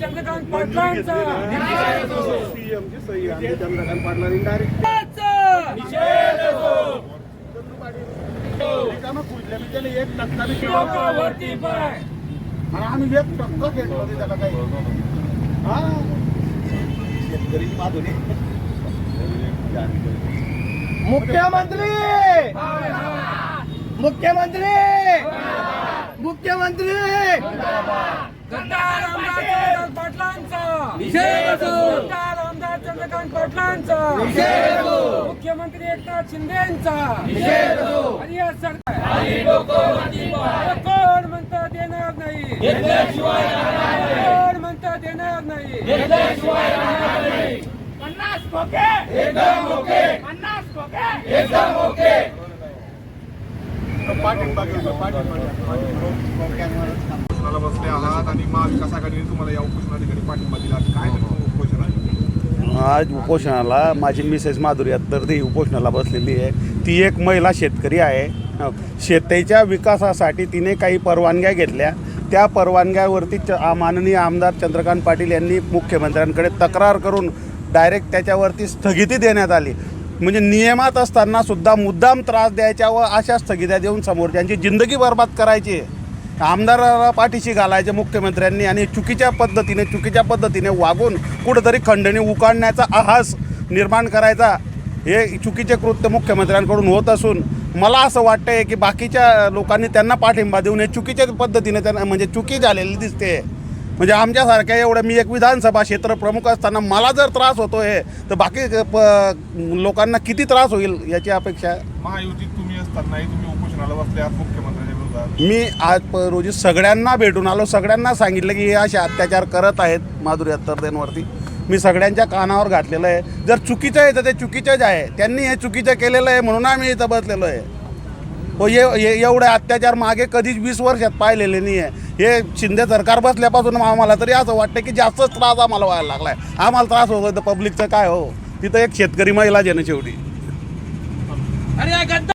चंद्रकांत पाटलांचा. चंद्रकांत पाटलांनी डायरेक्ट एक टक्का बी आणि आम्ही एक टक्का घेतला त्याला काही हा. शेतकरी बाजूने मुख्यमंत्री! मुख्यमंत्री! मुख्यमंत्री! गद्दार आमदार चंद्रकांत पाटलांचा गद्दार आमदार चंद्रकांत पाटलांचा मुख्यमंत्री एकनाथ शिंदेचा आणि या सरकार कोण म्हणतं देणार नाही कोण म्हणतं देणार नाही पन्नास खोके एकदम ओके पन्नास खोके एकदम ओके पाठिंबा घेतो पाठिंबा उपोषणाला बसले आहात आणि महाविकास आघाडीने तुम्हाला या उपोषणा ठिकाणी पाठिंबा दिला. काय नेमकं उपोषण आहे? आज उपोषणाला माझी मिसेस माधुरी तर ती उपोषणाला बसलेली आहे. ती एक महिला शेतकरी आहे. शेतीच्या विकासासाठी तिने काही परवानग्या घेतल्या. त्या परवानग्यावरती माननीय आमदार चंद्रकांत पाटील यांनी मुख्यमंत्र्यांकडे तक्रार करून डायरेक्ट त्याच्यावरती स्थगिती देण्यात आली. म्हणजे नियमात असताना सुद्धा मुद्दाम त्रास द्यायच्या व अशा स्थगित्या देऊन समोरच्यांची जिंदगी बर्बाद करायची आहे. आमदाराला पाठीशी घालायचे मुख्यमंत्र्यांनी आणि चुकीच्या पद्धतीने चुकीच्या पद्धतीने वागून कुठंतरी खंडणी उकाडण्याचा आहास निर्माण करायचा हे चुकीचे कृत्य मुख्यमंत्र्यांकडून होत असून मला असं वाटतंय की बाकीच्या लोकांनी त्यांना पाठिंबा देऊन हे चुकीच्या पद्धतीने त्यांना म्हणजे चुकी झालेली दिसते. म्हणजे आमच्यासारख्या एवढं मी एक विधानसभा क्षेत्र प्रमुख असताना मला जर त्रास होतो आहे तर बाकी प लोकांना किती त्रास होईल याची अपेक्षा महायुतीत तुम्ही असतानाही तुम्ही उपोषणाला बसले आहात मुख्यमंत्री मी आज रोजी सगळ्यांना भेटून आलो. सगळ्यांना सांगितलं की हे असे अत्याचार करत आहेत माधुरी अत्तरदेंवरती मी सगळ्यांच्या कानावर घातलेलं आहे. जर चुकीचं आहे तर ते चुकीचंच आहे. त्यांनी हे चुकीचं केलेलं आहे म्हणून आम्ही इथं बसलेलो आहे. हो ये एवढे अत्याचार मागे कधीच वीस वर्षात पाहिलेले नाही आहे हे शिंदे सरकार बसल्यापासून आम्हाला तरी असं वाटतं की जास्तच त्रास आम्हाला व्हायला लागला आहे आम्हाला त्रास होतो तर पब्लिकचं काय हो? तिथं एक शेतकरी महिला आहे शेवटी. अरे